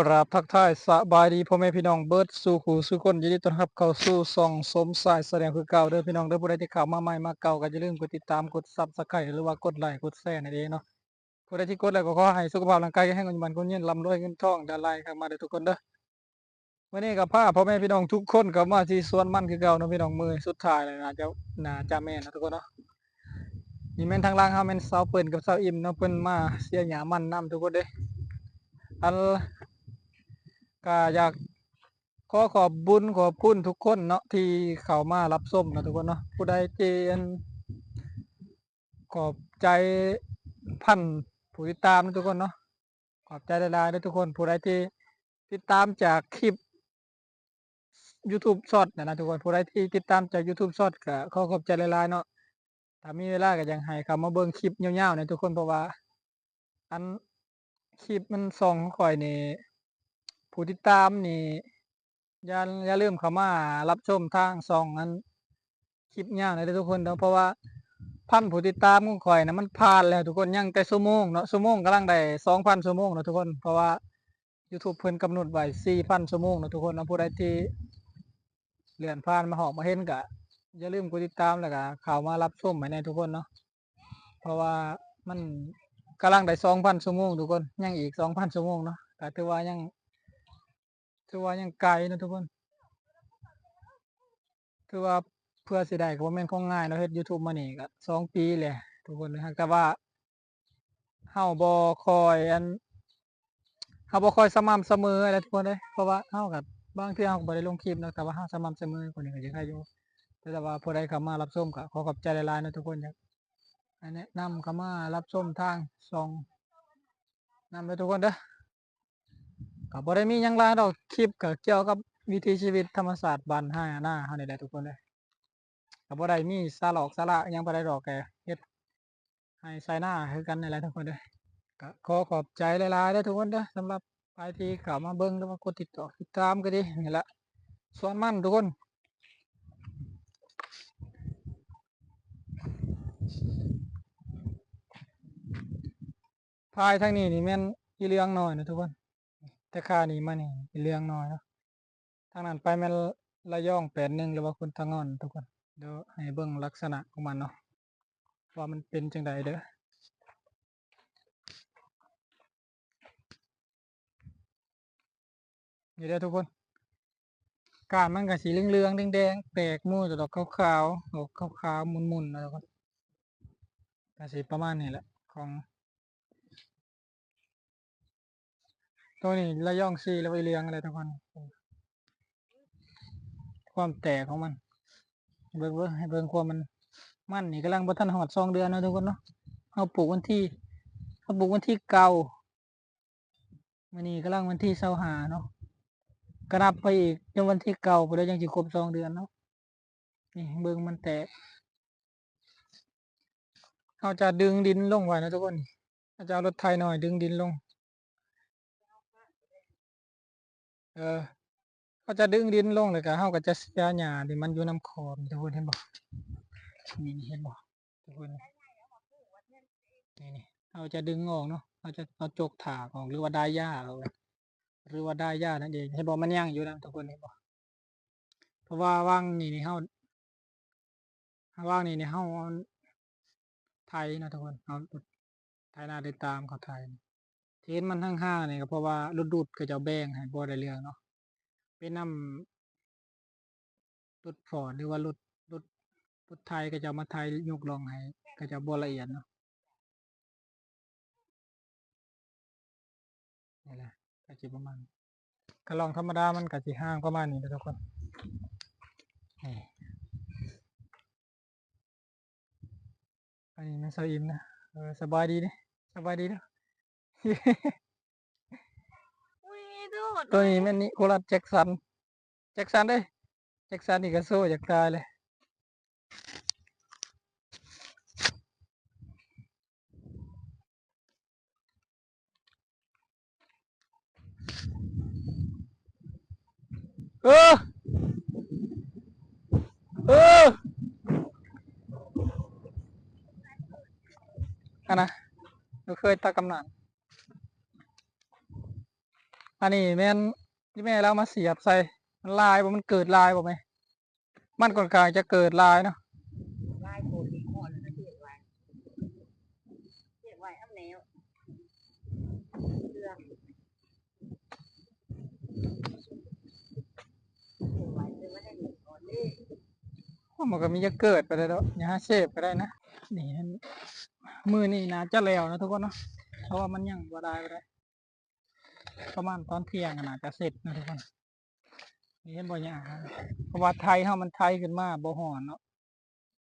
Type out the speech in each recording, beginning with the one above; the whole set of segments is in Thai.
กราบทักทายสบายดีพ่อแม่พี่น้องเบิร์ดสู่หูสู่คนยินดีต้อนรับเข้าสู่ส่องสมสายแสดงคือเก่าเด้อพี่น้องเด้อผู้ใดที่เข้ามาใหม่มาเก่าก็อย่าลืมกดติดตามกดซับสไครต์หรือว่ากดไลค์กดแชร์นั่นเองเนาะผู้ใดที่กดแล้วก็ขอให้สุขภาพร่างกายแข็งแรงมันคนยืนลำรวยเงินทองดาไลเข้ามาเด้อทุกคนเด้อวันนี้ก็พาพ่อแม่พี่น้องทุกคนเข้ามาที่สวนมันคือเก่าเนาะพี่น้องมือสุดท้ายเลยนะเจ้าน่าจะแม่นะทุกคนเนาะนี่แม่นทางล่างเฮาแม่นเสาเปิ้นกับเสาอิ่มเนาะเพิ่นมาเสียหญ้ามันนํทุกคนเด้ออัน ก็อยากขอขอบบุญขอบคุณทุกคนเนาะที่เข้ามารับส้มนะทุกคนเนาะผู้ใดที่อันขอบใจพันผู้ติดตามนะทุกคนเนาะขอบใจหลายๆนะทุกคนผู้ใดที่ติดตามจากคลิป YouTube ช็อตนะนะทุกคนผู้ใดที่ติดตามจาก YouTube ช็อตก็ขอขอบใจหลายๆเนาะถ้ามีเวลาก็ยังให้เข้ามาเบิ่งคลิปยาวๆนะทุกคนเพราะว่า อันคลิปมันส่องของข่อยนี่ ผู้ติดตามนี่อย่าอย่าลืมเข้ามารับชมทางซองนั้นคลิปยาวนะเด้อทุกคนเนาะเพราะว่าพันผู้ติดตามของข่อยนะมันผ่านแล้วทุกคนยังแต่ชั่วโมงเนาะชั่วโมงกำลังได้สองพันชั่วโมงเนาะทุกคนเพราะว่า YouTube เพิ่นกำหนดไว้สี่พันชั่วโมงเนาะทุกคนเนาะผู้ใดที่เลื่อนผ่านมาหอกมาเห็นก็อย่าลืมกดติดตามแล้วก็เข้ามารับชมให้แน่ทุกคนเนาะเพราะว่ามันกำลังได้สองพันชั่วโมงทุกคนยังอีกสองพันชั่วโมงเนาะก็ถือว่ายัง ถือว่ายังไกลนะทุกคน ถือว่าเพื่อสิได้ก็บ่แม่นของง่ายเนาะเฮ็ด YouTube มานี่ก็สองปีแหละทุกคนนะแต่ว่าเฮาบ่คอยอันเฮาบ่คอยสม่ำเสมออะไรทุกคนเด้ยเพราะว่าเฮาก็บางเทื่อเฮาก็บ่ได้ลงคลิปเนาะแต่ว่าเฮาสม่ำเสมอกว่านี้ก็สิใครอยู่แต่ว่าผู้ใดเข้ามารับชมก็ขอขอบใจหลายๆนะทุกคนอยากให้แนะนำเข้ามารับชมทางช่องนำเด้อทุกคนเด้อ ก็บ่ได้มีหยังหลายดอกคลิปก็เกี่ยวกับวิถีชีวิตธรรมศาสตร์บ้านห้าหน้าเฮานี่แหละทุกคนเลยก็บ่ได้มีสาหระสาระอิหยังบ่ได้ดอกแกเฮ็ดให้ใส่หน้าคือกันนี่แหละทุกคนเด้อก็ขอขอบใจหลายๆเด้อทุกคนเด้อสำหรับใครที่เข้ามาเบิ่งหรือว่ากดติดต่อติดตามก็ดีนี่แหละส่วนมันทุกคนพายทางนี้นี่แม่นอีเรื่องน้อยนะทุกคน แต่ค่านี้มานี่เป็นเรื่องน้อยเนาะทางนั้นไปแม่นระยองแปดหนึ่งหรือว่าคุณทางอ่อนทุกคนเดี๋ยวให้เบิ่งลักษณะของมันเนาะว่ามันเป็นจังใดเด้อนี่เด้อทุกคน กานมันก็สีเหลืองๆแดงๆแตกมู่ดอกขาวๆออกขาวๆมุนๆนะทุกคนก็สิประมาณนี้แหละของ ตัวนี้ระย่องซีแล้วไปเลี้ยงอะไรทุกคนความแตกของมัน เบิ่งเบิ่งให้เบิ่งความมันมันนี่กำลังบ่ทันหอดสองเดือนนะทุกคนเนาะเราปลูกวันที่เราปลูกวันที่เก้าวันนี้กำลังวันที่เสาหาเนาะกระนับไปอีกจนวันที่เก้าไปแล้วยังจะครบสองเดือนเนาะนี่เบิ่งมันแตกเราจะดึงดินลงไว้นะทุกคนเราจะเอารถไถหน่อยดึงดินลง เออเขาจะดึงดินลงเลยก็เฮาก็จะเสียหญ้าที่มันอยู่น้ำคองทุกคนเห็นบ่นี่นี่เห็นบ่ทุกคนนี่นี่เราจะดึงออกเนาะเราจะเอาจกถากออกหรือว่าได้หญ้าออกหรือว่าได้หญ้านั่นเองเห็นบ่มันย่างอยู่นะทุกคนเห็นบ่เพราะว่าว่างนี่นี่เฮาว่างนี่นี่เฮาเอาไทยนะทุกคนเอาไทยนาได้ตามเขาไทย เห็นมันห่างๆนี่ก็เพราะว่ารถดูดก็จะแบ่งให้บ่ได้เรื่องเนาะเป็นนำรถฟอร์ดหรือว่ารถรถรถไทยก็จะมาไทยยกลองให้ก็จะบ่ละเอียดเนาะนี่แหละก็สิประมาณนี้ก็ลองธรรมดามันก็สิห่างประมาณนี้เด้อทุกคนอันนี้มันสอิมนะสบายดีเด้สบายดีเด้ ออุ้ยดูดตัวนี้แม่นนิโคลัสแจ็คสัน แจ็คสันเด้ยแจ็คสันนี่ก็โซ่อยากตายเลย เออ เอออันนะเราเคยตากำนัน อันนี้แม่นที่แม่เรามาเสียบใส่มันลายบ่มันเกิดลายบ่ไหมมันก่อนกลางจะเกิดลายเนาะลายโกดอีกคนนะเรียกไว้เรียกไว้อ้ำแนวเรือเรียกไว้เรียกไว้ได้หนึ่งก่อนนี่มันก็มีจะเกิดไปได้แล้วอย่าเชฟก็ได้นะนี่มือนี่นะจะแล้วนะทุกคนเนาะเพราะว่ามันยังบ่ได้บ่ได้ ประมาณตอนเที่ยงอะน่าจะเสร็จนะทุกคนนี่เห็นบ่ยากนะเพราะว่าไทยเฮามันไทยขึ้นมาบ่ฮ้อนเนาะ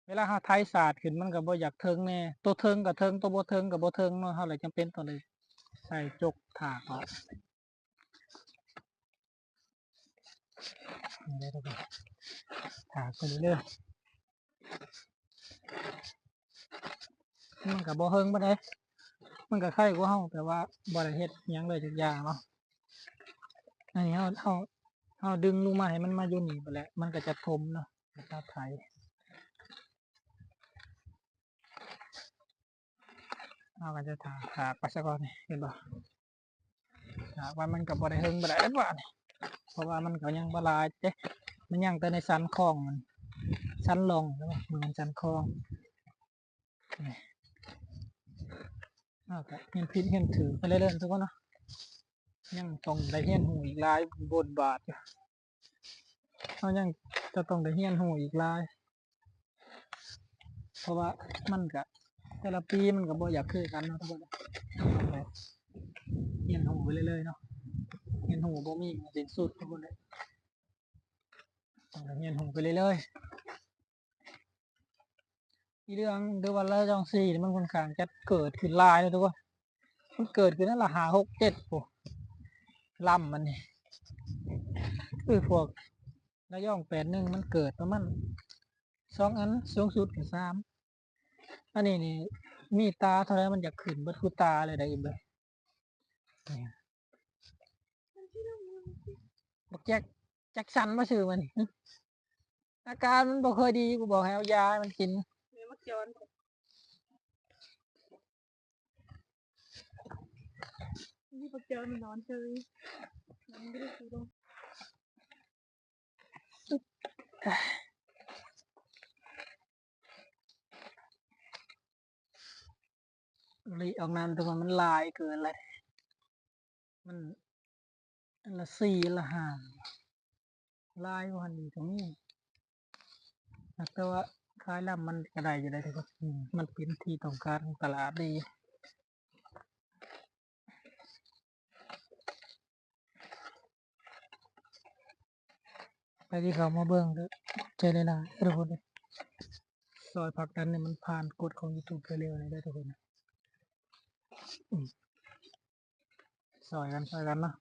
เวลาเฮาไทยศาสาดขึ้นมันก็บ่อยากเทิงแน่ตัวเทิงก็เทิงตัวบ่เทิงก็บ่เทิงเนาะเฮาเลยจำเป็นต้องเลยใส่จกถากออกนี่ได้ทุกคนถากไปเรื่อยมันก็บ่เฮิงปานใด มันก็ไข่กว่าเฮาแต่ว่าบ่ได้เฮ็ดหยังเลยทุกอย่างเนาะอันนี้เฮาเฮาเฮาดึงลงมาให้มันมาอยู่นี่ไปแหละมันก็จะทมเนาะภาษาไทยเราก็จะถากถากไปซะก่อนนี่เห็นบ่ถากว่ามันก็บ่ได้เฮิงบ่ได้เอ็ดว่านี่เพราะว่ามันก็ยังบ่หลายเด้มันยังแต่ในสันคลองมันสันรองใช่ป่ะมันสันคลองนี่ อาก็เห็นพิษเห็นถือไปเรื่อยๆทุกคนเนาะยังต้องได้เฮียนหูอีกหลายบทบาทอยู่เรายังจะต้องได้เฮียนหูอีกหลาย เพราะว่ามันก็แต่ละปีมันก็บ่อยากคือกันเนาะทุกคนเหียนหูไปเรื่อยๆเนาะเหียนหูบ่มีสิ้นสุดทุกคนเลยต้องเหียนหูไปเรื่อยๆ อีเรื่องเดือนวันละจองสี่มันค่อนข้างจะเกิดขึ้นลายเลยทุกคนมันเกิดขึ้นนั่นละหาหกเจ็ดโอ้ลำมันนี่คือพวกระย่องแปดหนึ่งมันเกิดประมาณสองอันสูงสุดกับสามอันนี้นี่มีตาเท่าไรมันอยากขึ้นบิดคือตาเลยได้อีกเลยนี่บอกแจ็คแจ็คสันมาชื่อมัน อาการมันบอกเคยดีกูบอกให้เอายามันกิน ย้อมักจอนนี่ปักจอนมันนอนเฉยมันไม่ได้ซื้อลงลีออกน้ำทุกคนมันลายเกินเลยมันละสี่ละห้าลายวันนี้ตรงนี้แต่ว่า คล้ายลำมันกระไดอยู่ได้ทุกคนมันเป็นที่ต้องการของตลาดดีไปที่เขามาเบิ่งเด้อใจเลยนะทุกคนเลยซอยผักดันเนี่ยมันผ่านกฎของ YouTube ไปเร็วเลยได้ทุกคนนะอืมซอยกันซอยกันเนาะ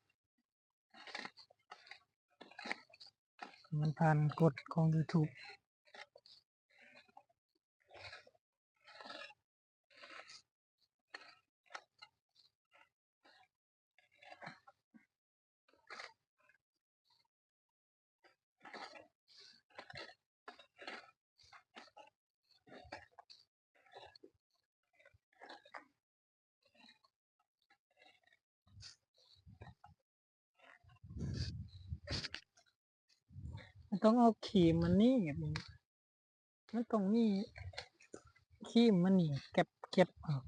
มันผ่านกฎของ YouTube มันต้องเอาครีมมันนี่แบบนี้มันต้องมีครีมมันนี่เก็บเก็บออก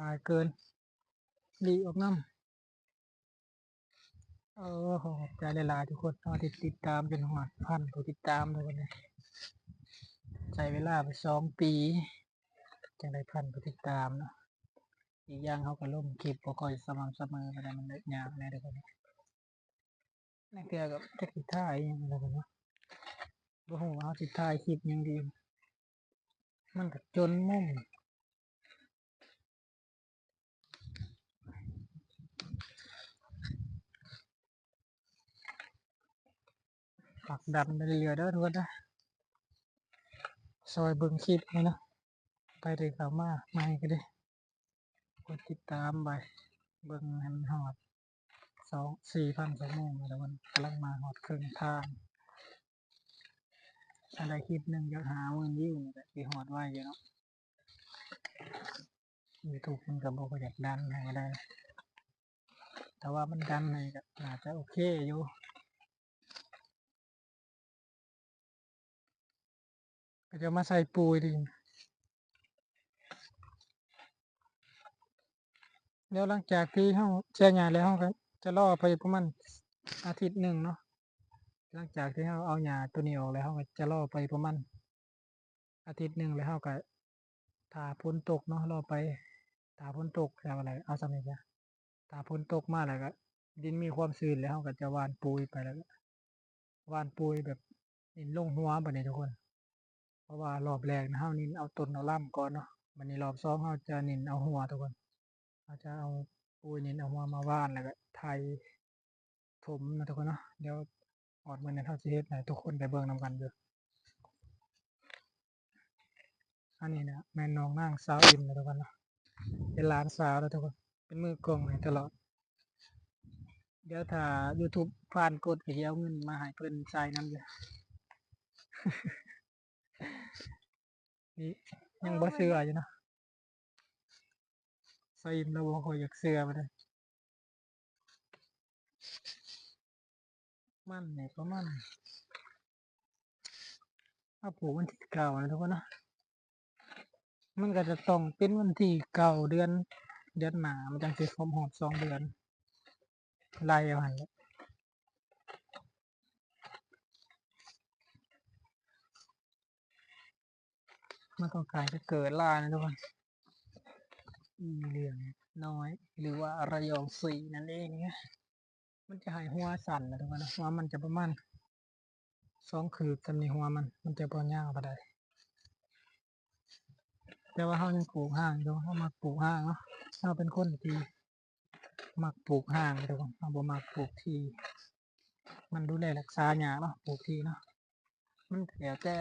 ลายเกินรีออกน้ำเออขอบใจหลายๆทุกคนที่ติดตามจนหอดพันผู้ติดตามทุกคนเลยใช้เวลาไปสองปีจังได้พันผู้ติดตามเนาะ อีกอย่างเขาก็ล่มคลิปบ่ค่อยสม่ำเสมอก็ได้มันเล็กยากแน่เด้อคนนี้นั่นเกี่ยกับเทคนิคท่ายยังอะไรกันเนาะบ่ฮู้ว่าเขาสิถ่ายคลิปยังดี มันก็จนมุมผลักดันไปเรื่อยๆเด้อทุกคนนะซอยเบิ่งคลิปให้เนาะไปเรื่อยเข้ามาใหม่ก็ได้ กดติดตามไปเบิ่งให้มันหอดสองสี่พันสองโมงแล้วมันกำลังมาหอดครึ่งทางถ้าได้คลิปหนึ่งอยากหาหมื่นวิวนี่ก็สิฮอดไว้อยู่เนาะ YouTube มันก็บ่ค่อยอยากดันให้ได้ แต่ว่ามันดันให้ก็น่าจะโอเคอยู่ก็จะมาใส่ปุ๋ยดิ เดี๋ยวหลังจากที่เฮาแช่หญ้าแล้วเฮาก็จะรอไปประมาณอาทิตย์หนึ่งเนาะหลังจากที่เฮาเอาหญ้าตัวนี้ออกแล้วเฮาก็จะรอไปประมาณอาทิตย์หนึ่งแล้วเฮาก็ถ้าฝนตกเนาะรอไปถ้าฝนตกแล้วอะไรเอาซ้ำนี้จ้ะถ้าฝนตกมากแล้วก็ดินมีความชื้นแล้วเฮาก็จะวานปุยไปแล้วก็วานปุยแบบดินลงหัวบัดนี้ทุกคน เพราะว่ารอบแรกนะเฮานินเอาต้นเอาล่ำก่อนเนาะบัดนี้รอบสองเฮาจะนินเอาหัวทุกคน เราจะเอาปุ๋ยนินเอาหัวมาว่านแล้วก็ไถถมนะทุกคนเนาะเดี๋ยวออดมือนั้นเฮาสิเฮ็ดให้ทุกคนได้เบิ่งนํกันอยู่อันนี้นะแม่น้องนางสาวอิมนะทุกคนเนาะเป็นหลานสาวแล้วทุกคนเป็นมือกลองให้ตลอด เดี๋ยวถ้า YouTube ผ่านกดก็สิเอาเงินมาให้เพิ่นจ่ายนำอยู่นี่ยังบ่เชื่ออยู่เนาะ ใส่เราบ่ค่อยอยากเชื่อปานใดมันนี่ประมาณถ้าปลูกวันที่เก้านะทุกคนนะมันก็จะต้องเป็นวันที่เก้าเดือนเดือนหนามันจังสิครบรอบสองเดือนไล่เอาหันมันต้องการจะเกิดล่านะทุกคน เหลืองน้อย หรือว่าระยองสีนั่นเองนะมันจะใหายหัวสั่นนะทุกคนนะหัวมันจะประมาณสองคืบจำในหัวมัน มันจะบ่ยาวปานใดแต่ว่าเขายังปลูกห่างอยู่เขามาปลูกห่างเนาะเราเป็นคนที่มักปลูกห่างทุกคนเราบ่มักปลูกทีมันดูแลรักษาหยาเนาะปลูกทีเนาะมันก็แล้วแต่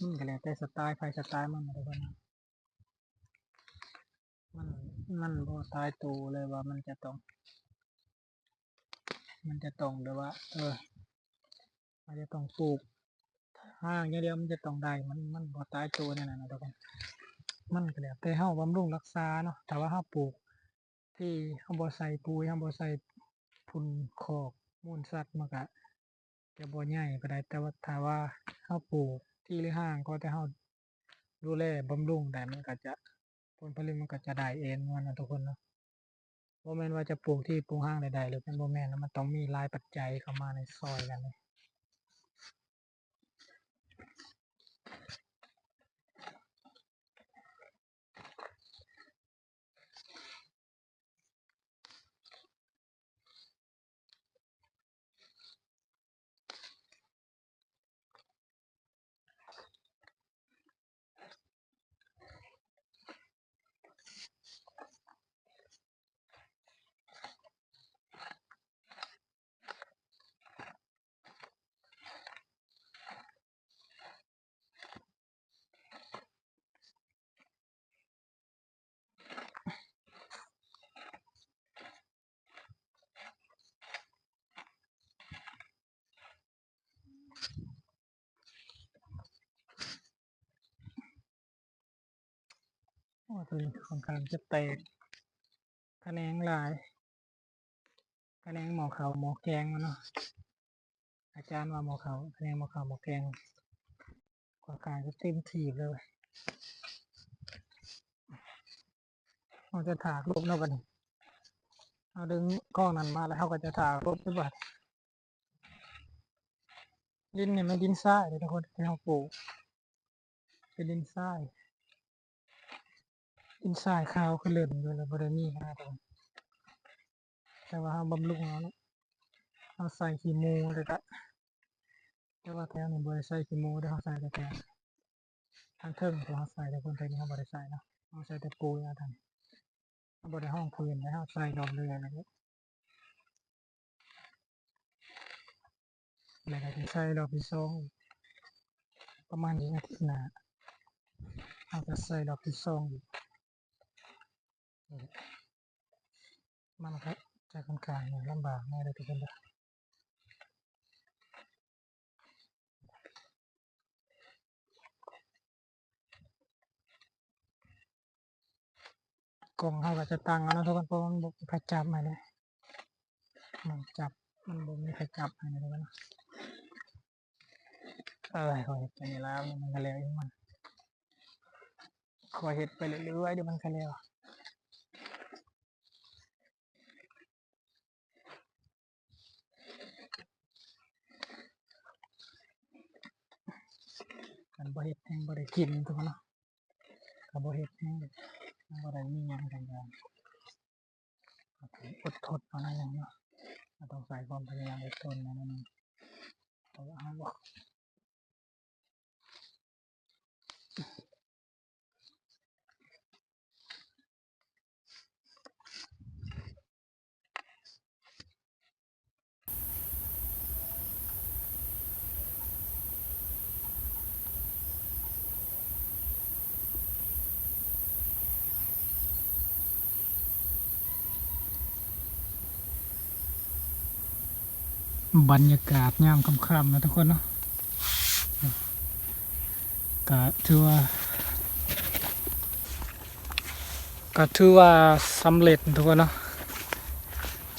มันก็แล้วแต่สไตล์ใครสไตล์มันนะทุกคนนะ มันบ่ตายตัวเลยว่ามันจะต้อง มันจะต้องหรือว่า เออ มันจะต้องปลูกห่างอย่างเดียวมันจะต้องได้ มันมันบ่ตายตัวแน่นอนะทุกคนมันก็แล้วแต่เฮาบำรุงรักษาเนาะแต่ว่าเฮาปลูก ที่เฮาบ่ใส่ปุ๋ยเฮาบ่ใส่พุ่นคอกมูลสัตว์มันก็จะบ่ใหญ่ปานใดแต่ว่าถ้าว่าเฮาปลูกที่หรือห่างก็แต่เฮาดูแลบำรุงได้มันก็จะ ลผลิตมันก็จะได้เองมันนะทุกคนเนาะบ่แมนว่าจะปลูกที่ปลูกห้างใดๆหรือเป็นบ่แมนนะมันต้องมีหลายปัจจัยเข้ามาในซอยกันเลย ตัวนี้ค่อนข้างจะแตกคะแนนหลายคะแนนหมอเขาหมอแกงมันเนาะอาจารย์ว่าหมอเขาคะแนนหมอเขาหมอแกงค่อนข้างจะเต็มทีบเลยเราจะถากลบเนาะบัดนี้เอาดึงกล้องนั้นมาแล้วเขาก็จะถากลบไปบัดดินเนี่ยไมันดินทรายเลยทุกคนที่เขาปลูกเป็นดินทราย ดินทรายขาวคือเลื่อนอยู่แล้วบ่ได้มีขนาดนั้นแต่ว่าเาบำรุงแล้วเนาะเราใส่ขี้หมูเลยก็แต่ว่าแถวนี้บ่ได้ใส่ขี้หมูเด้เราใส่แต่แถวทางเทิงที่เราใส่แต่คนไทยนี่เราบ่ได้ใส่เนาะเราใส่แต่ปูยเอาทางเราบ่ได้ห้องพื้นแล้วเราใส่ดอกเรืออะไรเงี้ยแล้วก็สิใส่ดอกที่สองประมาณนี้อาทิตย์หน้าเราจะใส่ดอกที่สองอีก มันครับจากคนกลางลำบากแน่เลยทุกคนนะกลงเขาก็จะตั้งแล้วนทุกคนเพราะมันบุกไปจับมาเลยมันจับมันบุกมีไปจับมาเลยทุกคนเออขอเห็ดไปนี่แล้วมันก็เร็วมันขอเห็ดไปเรื่อยๆเดี๋ยวมันก็เร็ว กันบ่เห็ดแห้งบ่ได้กินทุกคนเนาะกับบ่เห็ดแห้งบ่ได้มีหยังกันอย่างอดทนเอาหน่อยอย่างเนาะเราต้องใส่ความพยายามอดทนนะนั่นเองเอาละว่าเอา บรรยากาศยามค่ำๆนะทุกคนเนาะก็ถือว่าก็ถือว่าสำเร็จทุกคนเนาะ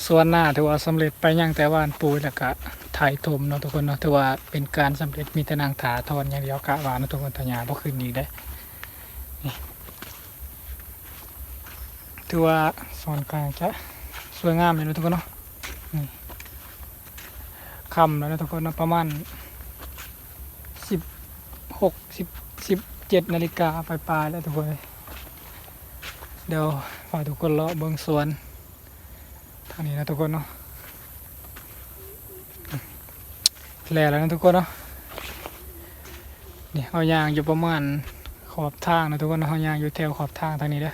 ส่วนหน้าถือว่าสำเร็จไปยังแต่ว่านปูแล้วก็ถ่ายทมเนาะทุกคนเนาะถือว่าเป็นการสำเร็จมีแต่นางถาทอนอย่างเดียวกะว่าเนาะทุกคนทะยาบ่ขึ้นอีกได้นี่ถือว่าส่วนกลางจะสวยงามอยู่เนะทุกคนเนาะ ค่ำแล้วนะทุกคนนะประมาณสิบหกสิบสิบเจ็ดนาฬิกาปลายๆแล้วทุกคนเดี๋ยวฝากทุกคนเลาะเบิ้งสวนทางนี้นะทุกคนเนาะแหล่แล้วนะทุกคนเนาะนี่เอายางอยู่ประมาณขอบทางนะทุกคนเนาะเอายางอยู่แถวขอบทางทางนี้เด้อ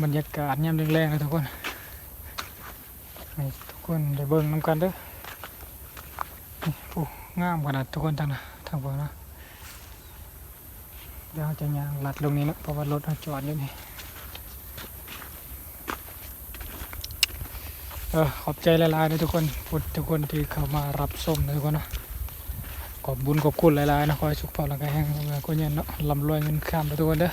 บรรยากาศยามแรงๆเลยทุกคนให้ทุกคนได้เบิ่งน้ำกันเด้อโอ้งามขนาดทุกคนทางนะทางบนนะเดี๋ยวจะย่างลัดลงนี้นะเพราะว่ารถเราจอดอยู่นี่เออขอบใจหลายๆนะทุกคนพูดทุกคนที่เข้ามารับชมนะทุกคนนะขอบบุญขอบคุณหลายๆนะขอให้สุขภาพร่างกายแข็งแรงก็เย็นเนาะลำรวยเงินข้ามไปทุกคนเด้อ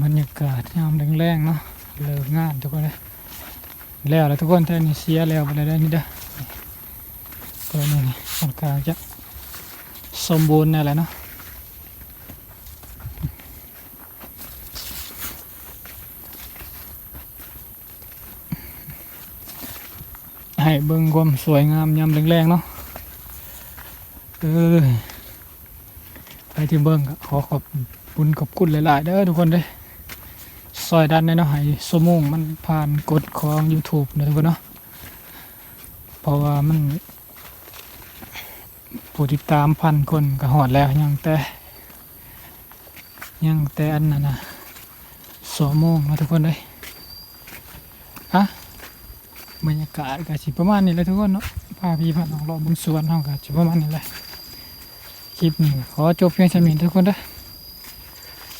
บรรยากาศยามแรงๆเนาะเลิกงานทุกคนเลยแล้วแล้วทุกคนแต่นี่เสียแล้วไปเลยได้นี่เด้อตัวนี้นี่ค่อนข้างจะสมบูรณ์แน่เลยเนาะให้เบิ่งความสวยงามยามแรงๆเนาะเออไปที่เบิ่งก็ขอขอบบุญขอบคุณหลายๆเด้อทุกคนเด้อ อยดันในเนาะให้สมงมันผ่านกฎของ YouTube นะทุกคนเนาะเพราะว่ามันผู้ติดตามพันคนก็หอดแล้วยังแต่ ยังแต่อันนั้นนะสมงนะทุกคนเลยฮะบรรยากาศก็สิประมาณนี้แหละทุกคนเนาะพาพี่พาน้องรอบบนสวนเฮาก็สิประมาณนี้แหละคลิปนี้ขอจบเพียงเท่านี้ทุกคนเด้อ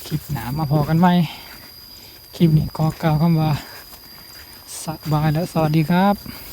คลิปหนามาพอกันไหม คลิปนี้ก็กล่าวคำว่าสบายและสวัสดีครับ